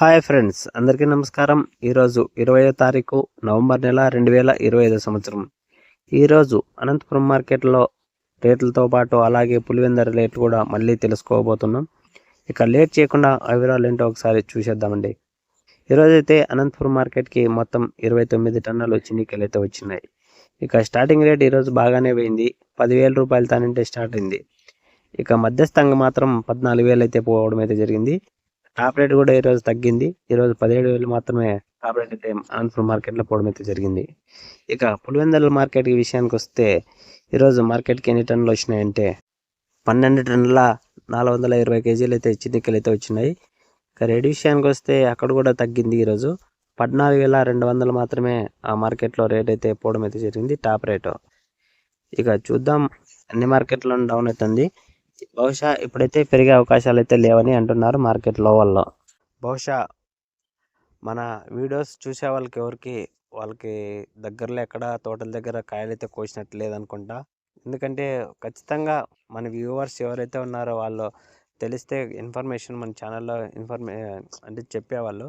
Hi friends అందరికీ నమస్కారం. ఈరోజు ఇరవయో తారీఖు నవంబర్ నెల రెండు వేల ఇరవై ఐదో సంవత్సరం. ఈరోజు అనంతపురం మార్కెట్లో రేట్లతో పాటు అలాగే పులివెందర రేట్లు కూడా మళ్ళీ తెలుసుకోబోతున్నాం. ఇక లేట్ చేయకుండా అవిరాలు వివరాలు ఏంటో ఒకసారి చూసేద్దామండి. ఈరోజైతే అనంతపురం మార్కెట్కి మొత్తం ఇరవై తొమ్మిది టన్నులు చిన్నికలు అయితే వచ్చినాయి. ఇక స్టార్టింగ్ రేట్ ఈరోజు బాగానే పోయింది. పదివేల రూపాయలు తానంటే స్టార్ట్ అయింది. ఇక మధ్యస్థంగా మాత్రం పద్నాలుగు వేలు అయితే పోవడం అయితే జరిగింది. టాప్ రేట్ కూడా ఈరోజు తగ్గింది. ఈరోజు పదిహేడు వేలు మాత్రమే టాప్ రేట్ అయితే అనంతపురం మార్కెట్లో పోవడం అయితే జరిగింది. ఇక పులివెందల మార్కెట్ విషయానికి వస్తే ఈరోజు మార్కెట్కి ఎన్ని టన్నులు వచ్చినాయంటే పన్నెండు టన్నుల నాలుగు వందల ఇరవై కేజీలు అయితే చిన్నికలు అయితే వచ్చినాయి. ఇక రేటు విషయానికి వస్తే అక్కడ కూడా తగ్గింది ఈరోజు పద్నాలుగు వేల రెండు వందలు మాత్రమే ఆ మార్కెట్లో రేట్ అయితే పోవడం అయితే జరిగింది టాప్ రేటు ఇక చూద్దాం అన్ని మార్కెట్లో డౌన్ అవుతుంది బహుశా ఇప్పుడైతే పెరిగే అవకాశాలు అయితే లేవని అంటున్నారు మార్కెట్లో వాళ్ళు బహుశా మన వీడియోస్ చూసే వాళ్ళకి ఎవరికి వాళ్ళకి దగ్గరలో ఎక్కడ తోటల దగ్గర కాయలు అయితే కోసినట్టు లేదనుకుంటా. ఎందుకంటే ఖచ్చితంగా మన వ్యూవర్స్ ఎవరైతే ఉన్నారో వాళ్ళు తెలిస్తే ఇన్ఫర్మేషన్ మన ఛానల్లో ఇన్ఫర్మే అంటే చెప్పేవాళ్ళు.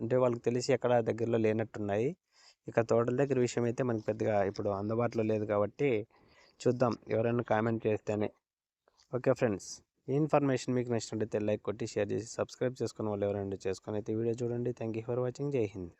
అంటే వాళ్ళకి తెలిసి ఎక్కడ దగ్గరలో లేనట్టున్నాయి. ఇక తోటల దగ్గర విషయం అయితే మనకి పెద్దగా ఇప్పుడు అందుబాటులో లేదు కాబట్టి చూద్దాం ఎవరైనా కామెంట్ చేస్తేనే. ఓకే ఫ్రెండ్స్ ఈ ఇన్ఫర్మేషన్ మీకు నచ్చినట్లయితే లైక్ కొట్టి షేర్ చేసి సబ్స్క్రైబ్ చేసుకున్న వాళ్ళు ఎవరైనా చేసుకొని అయితే వీడియో చూడండి. Thank you for watching. Jai Hind.